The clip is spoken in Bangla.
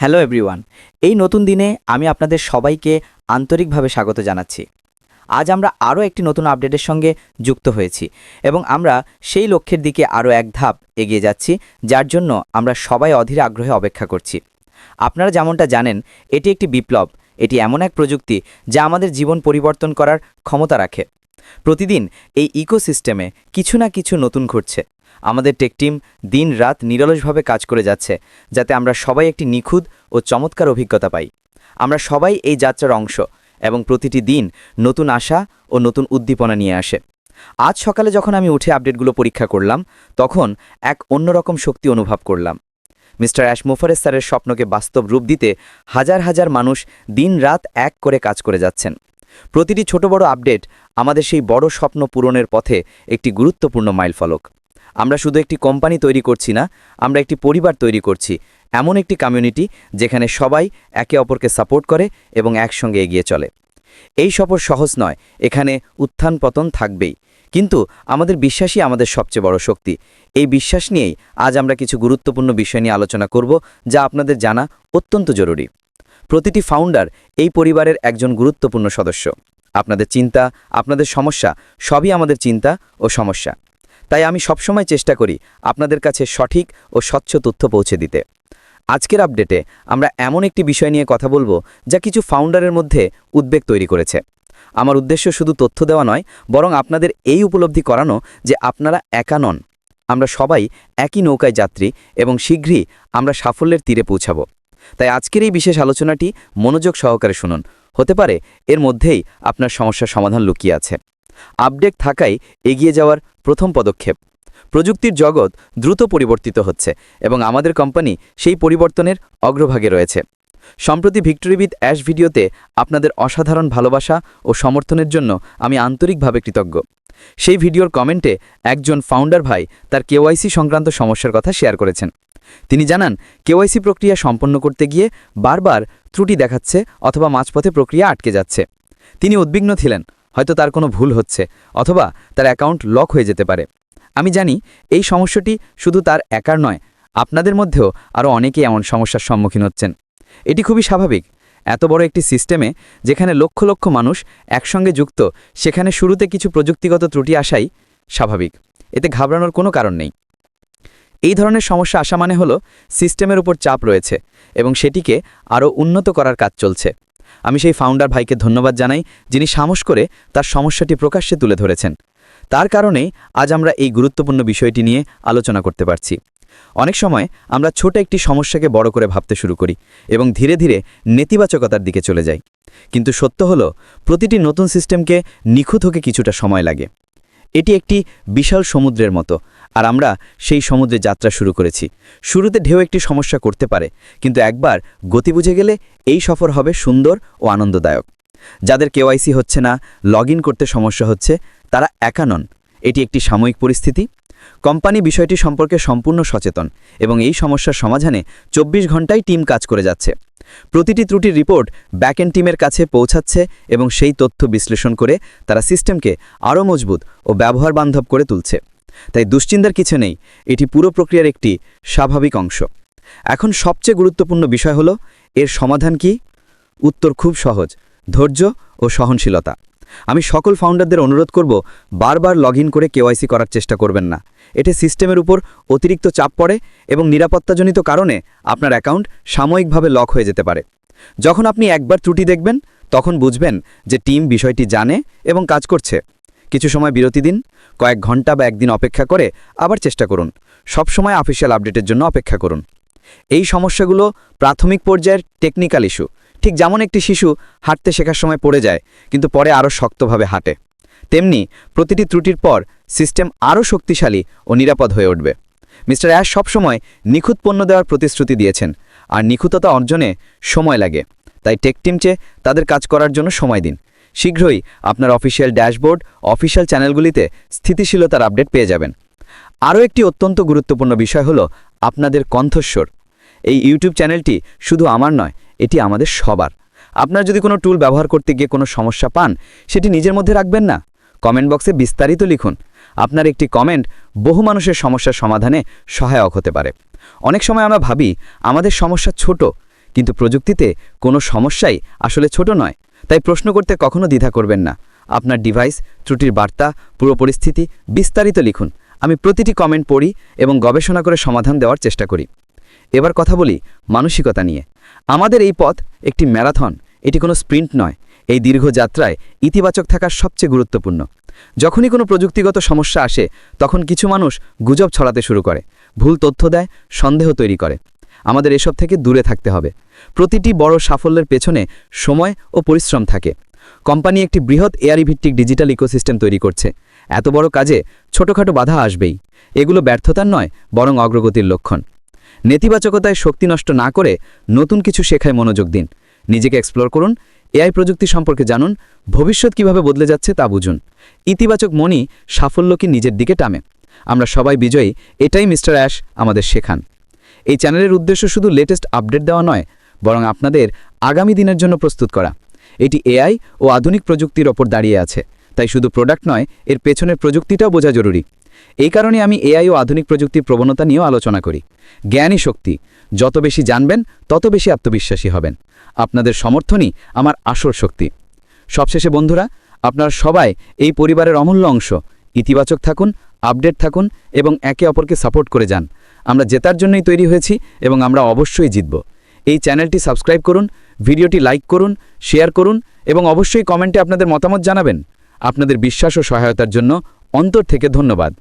হ্যালো এভরিওয়ান, এই নতুন দিনে আমি আপনাদের সবাইকে আন্তরিকভাবে স্বাগত জানাচ্ছি। আজ আমরা আরও একটি নতুন আপডেটের সঙ্গে যুক্ত হয়েছি এবং আমরা সেই লক্ষ্যের দিকে আরও এক ধাপ এগিয়ে যাচ্ছি, যার জন্য আমরা সবাই অধীর আগ্রহে অপেক্ষা করছি। আপনারা যেমনটা জানেন, এটি একটি বিপ্লব, এটি এমন এক প্রযুক্তি যা আমাদের জীবন পরিবর্তন করার ক্ষমতা রাখে। প্রতিদিন এই ইকোসিস্টেমে কিছু না কিছু নতুন ঘটছে। আমাদের টেক টিম দিন রাত নিরলসভাবে কাজ করে যাচ্ছে, যাতে আমরা সবাই একটি নিখুঁত ও চমৎকার অভিজ্ঞতা পাই। আমরা সবাই এই যাত্রার অংশ এবং প্রতিটি দিন নতুন আশা ও নতুন উদ্দীপনা নিয়ে আসে। আজ সকালে যখন আমি উঠে আপডেটগুলো পরীক্ষা করলাম, তখন এক অন্যরকম শক্তি অনুভব করলাম। মিস্টার অ্যাশ মোফারেস স্যারের স্বপ্নকে বাস্তব রূপ দিতে হাজার হাজার মানুষ দিন রাত এক করে কাজ করে যাচ্ছেন। প্রতিটি ছোট বড় আপডেট আমাদের সেই বড় স্বপ্ন পূরণের পথে একটি গুরুত্বপূর্ণ মাইলফলক আমরা শুধু একটি কোম্পানি তৈরি করছি না, আমরা একটি পরিবার তৈরি করছি, এমন একটি কমিউনিটি যেখানে সবাই একে অপরকে সাপোর্ট করে এবং একসঙ্গে এগিয়ে চলে। এই সফর সহজ নয়, এখানে উত্থান পতন থাকবেই। কিন্তু আমাদের বিশ্বাসই আমাদের সবচেয়ে বড় শক্তি। এই বিশ্বাস নিয়েই আজ আমরা কিছু গুরুত্বপূর্ণ বিষয় নিয়ে আলোচনা করব, যা আপনাদের জানা অত্যন্ত জরুরি। প্রতিটি ফাউন্ডার এই পরিবারের একজন গুরুত্বপূর্ণ সদস্য। আপনাদের চিন্তা, আপনাদের সমস্যা, সবই আমাদের চিন্তা ও সমস্যা। তাই আমি সবসময় চেষ্টা করি আপনাদের কাছে সঠিক ও স্বচ্ছ তথ্য পৌঁছে দিতে। আজকের আপডেটে আমরা এমন একটি বিষয় নিয়ে কথা বলব যা কিছু ফাউন্ডারের মধ্যে উদ্বেগ তৈরি করেছে। আমার উদ্দেশ্য শুধু তথ্য দেওয়া নয়, বরং আপনাদের এই উপলব্ধি করানো যে আপনারা একা নন। আমরা সবাই একই নৌকায় যাত্রী এবং শীঘ্রই আমরা সাফল্যের তীরে পৌঁছাব। তাই আজকের এই বিশেষ আলোচনাটি মনোযোগ সহকারে শুনুন। হতে পারে এর মধ্যেই আপনার সমস্যার সমাধান লুকিয়ে আছে। আপডেট থাকাই এগিয়ে যাওয়ার প্রথম পদক্ষেপ। প্রযুক্তির জগৎ দ্রুত পরিবর্তিত হচ্ছে এবং আমাদের কোম্পানি সেই পরিবর্তনের অগ্রভাগে রয়েছে। সম্প্রতি ভিক্টোরিবিদ অ্যাশ ভিডিওতে আপনাদের অসাধারণ ভালোবাসা ও সমর্থনের জন্য আমি আন্তরিকভাবে কৃতজ্ঞ। সেই ভিডিওর কমেন্টে একজন ফাউন্ডার ভাই তার কেওয়াইসি সংক্রান্ত সমস্যার কথা শেয়ার করেছেন। তিনি জানান, কেওয়াইসি প্রক্রিয়া সম্পন্ন করতে গিয়ে বারবার ত্রুটি দেখাচ্ছে অথবা মাঝপথে প্রক্রিয়া আটকে যাচ্ছে। তিনি উদ্বিগ্ন ছিলেন, হয়তো তার কোনো ভুল হচ্ছে অথবা তার অ্যাকাউন্ট লক হয়ে যেতে পারে। আমি জানি, এই সমস্যাটি শুধু তার একার নয়, আপনাদের মধ্যেও আরও অনেকেই এমন সমস্যার সম্মুখীন হচ্ছেন। এটি খুবই স্বাভাবিক। এত বড় একটি সিস্টেমে যেখানে লক্ষ লক্ষ মানুষ একসঙ্গে যুক্ত, সেখানে শুরুতে কিছু প্রযুক্তিগত ত্রুটি আসাই স্বাভাবিক। এতে ঘাবড়ানোর কোনো কারণ নেই। এই ধরনের সমস্যা আসা মানে হলো সিস্টেমের উপর চাপ রয়েছে এবং সেটিকে আরও উন্নত করার কাজ চলছে। আমি সেই ফাউন্ডার ভাইকে ধন্যবাদ জানাই, যিনি সাহস করে তার সমস্যাটি প্রকাশ্যে তুলে ধরেছেন। তার কারণেই আজ আমরা এই গুরুত্বপূর্ণ বিষয়টি নিয়ে আলোচনা করতে পারছি। অনেক সময় আমরা ছোট একটি সমস্যাকে বড় করে ভাবতে শুরু করি এবং ধীরে ধীরে নেতিবাচকতার দিকে চলে যাই। কিন্তু সত্য হল, প্রতিটি নতুন সিস্টেমকে নিখুঁত হতে কিছুটা সময় লাগে। এটি একটি বিশাল সমুদ্রের মতো আর আমরা সেই সমুদ্রে যাত্রা শুরু করেছি। শুরুতে ঢেউ একটি সমস্যা করতে পারে, কিন্তু একবার গতি বুঝে গেলে এই সফর হবে সুন্দর ও আনন্দদায়ক। যাদের কেওয়াইসি হচ্ছে না লগ করতে সমস্যা হচ্ছে, তারা একা নন। এটি একটি সাময়িক পরিস্থিতি। কোম্পানি বিষয়টি সম্পর্কে সম্পূর্ণ সচেতন এবং এই সমস্যার সমাধানে ২৪ ঘন্টায় টিম কাজ করে যাচ্ছে। প্রতিটি ত্রুটির রিপোর্ট ব্যাকএন্ড টিমের কাছে পৌঁছাচ্ছে এবং সেই তথ্য বিশ্লেষণ করে তারা সিস্টেমকে আরও মজবুত ও ব্যবহার বান্ধব করে তুলছে। তাই দুশ্চিন্তার কিছু নেই, এটি পুরো প্রক্রিয়ার একটি স্বাভাবিক অংশ। এখন সবচেয়ে গুরুত্বপূর্ণ বিষয় হলো, এর সমাধান কি? উত্তর খুব সহজ, ধৈর্য ও সহনশীলতা। আমি সকল ফাউন্ডারদের অনুরোধ করব, বারবার লগ করে কেওয়াইসি করার চেষ্টা করবেন না। এতে সিস্টেমের উপর অতিরিক্ত চাপ পড়ে এবং নিরাপত্তাজনিত কারণে আপনার অ্যাকাউন্ট সাময়িকভাবে লক হয়ে যেতে পারে। যখন আপনি একবার ত্রুটি দেখবেন, তখন বুঝবেন যে টিম বিষয়টি জানে এবং কাজ করছে। কিছু সময় বিরতি দিন, কয়েক ঘণ্টা বা একদিন অপেক্ষা করে আবার চেষ্টা করুন। সব সময় অফিসিয়াল আপডেটের জন্য অপেক্ষা করুন। এই সমস্যাগুলো প্রাথমিক পর্যায়ের টেকনিক্যাল ইস্যু ঠিক যেমন একটি শিশু হাঁটতে শেখার সময় পড়ে যায়, কিন্তু পরে আরও শক্তভাবে হাঁটে। তেমনি প্রতিটি ত্রুটির পর সিস্টেম আরও শক্তিশালী ও নিরাপদ হয়ে উঠবে। মিস্টার অ্যাশ সবসময় নিখুঁত পণ্য দেওয়ার প্রতিশ্রুতি দিয়েছেন, আর নিখুঁততা অর্জনে সময় লাগে। তাই টেক টিম চেয়ে তাদের কাজ করার জন্য সময় দিন। শীঘ্রই আপনার অফিসিয়াল ড্যাশবোর্ড, অফিসিয়াল চ্যানেলগুলিতে স্থিতিশীলতার আপডেট পেয়ে যাবেন। আরও একটি অত্যন্ত গুরুত্বপূর্ণ বিষয় হল আপনাদের কণ্ঠস্বর। এই ইউটিউব চ্যানেলটি শুধু আমার নয়, এটি আমাদের সবার। আপনার যদি কোনো টুল ব্যবহার করতে গিয়ে কোনো সমস্যা পান, সেটি নিজের মধ্যে রাখবেন না। কমেন্ট বক্সে বিস্তারিত লিখুন। আপনার একটি কমেন্ট বহু মানুষের সমস্যার সমাধানে সহায়ক হতে পারে। অনেক সময় আমরা ভাবি, আমাদের সমস্যা ছোট, কিন্তু প্রযুক্তিতে কোনো সমস্যাই আসলে ছোট নয়। তাই প্রশ্ন করতে কখনো দ্বিধা করবেন না। আপনার ডিভাইস, ত্রুটির বার্তা, পুরো পরিস্থিতি বিস্তারিত লিখুন। আমি প্রতিটি কমেন্ট পড়ি এবং গবেষণা করে সমাধান দেওয়ার চেষ্টা করি। এবার কথা বলি মানসিকতা নিয়ে। আমাদের এই পথ একটি ম্যারাথন, এটি কোনো স্প্রিন্ট নয়। এই দীর্ঘ যাত্রায় ইতিবাচক থাকার সবচেয়ে গুরুত্বপূর্ণ। যখনই কোনো প্রযুক্তিগত সমস্যা আসে, তখন কিছু মানুষ গুজব ছড়াতে শুরু করে, ভুল তথ্য দেয়, সন্দেহ তৈরি করে। আমাদের এসব থেকে দূরে থাকতে হবে। প্রতিটি বড় সাফল্যের পেছনে সময় ও পরিশ্রম থাকে। কোম্পানি একটি বৃহৎ এআরই ভিত্তিক ডিজিটাল ইকোসিস্টেম তৈরি করছে। এত বড় কাজে ছোটখাটো বাধা আসবেই। এগুলো ব্যর্থতার নয়, বরং অগ্রগতির লক্ষণ। নেতিবাচকতায় শক্তি নষ্ট না করে নতুন কিছু শেখায় মনোযোগ দিন। নিজেকে এক্সপ্লোর করুন, এআই প্রযুক্তি সম্পর্কে জানুন, ভবিষ্যৎ কীভাবে বদলে যাচ্ছে তা বুঝুন। ইতিবাচক মনই সাফল্যকে নিজের দিকে টানে? আমরা সবাই বিজয়ী, এটাই মিস্টার অ্যাশ আমাদের শেখান। এই চ্যানেলের উদ্দেশ্য শুধু লেটেস্ট আপডেট দেওয়া নয়, বরং আপনাদের আগামী দিনের জন্য প্রস্তুত করা। এটি এআই ও আধুনিক প্রযুক্তির ওপর দাঁড়িয়ে আছে, তাই শুধু প্রোডাক্ট নয়, এর পেছনের প্রযুক্তিটাও বোঝা জরুরি। এই কারণে আমি এআই ও আধুনিক প্রযুক্তির প্রবণতা নিয়েও আলোচনা করি। জ্ঞানই শক্তি, যত বেশি জানবেন, তত বেশি আত্মবিশ্বাসী হবেন। আপনাদের সমর্থনই আমার আসল শক্তি। সবশেষে বন্ধুরা, আপনারা সবাই এই পরিবারের অমূল্য অংশ। ইতিবাচক থাকুন আপডেট থাকুন এবং একে অপরকে সাপোর্ট করে যান। আমরা জেতার জন্যই তৈরি হয়েছি এবং আমরা অবশ্যই জিতব। এই চ্যানেলটি সাবস্ক্রাইব করুন, ভিডিওটি লাইক করুন, শেয়ার করুন এবং অবশ্যই কমেন্টে আপনাদের মতামত জানাবেন। আপনাদের বিশ্বাস ও সহায়তার জন্য অন্তর থেকে ধন্যবাদ।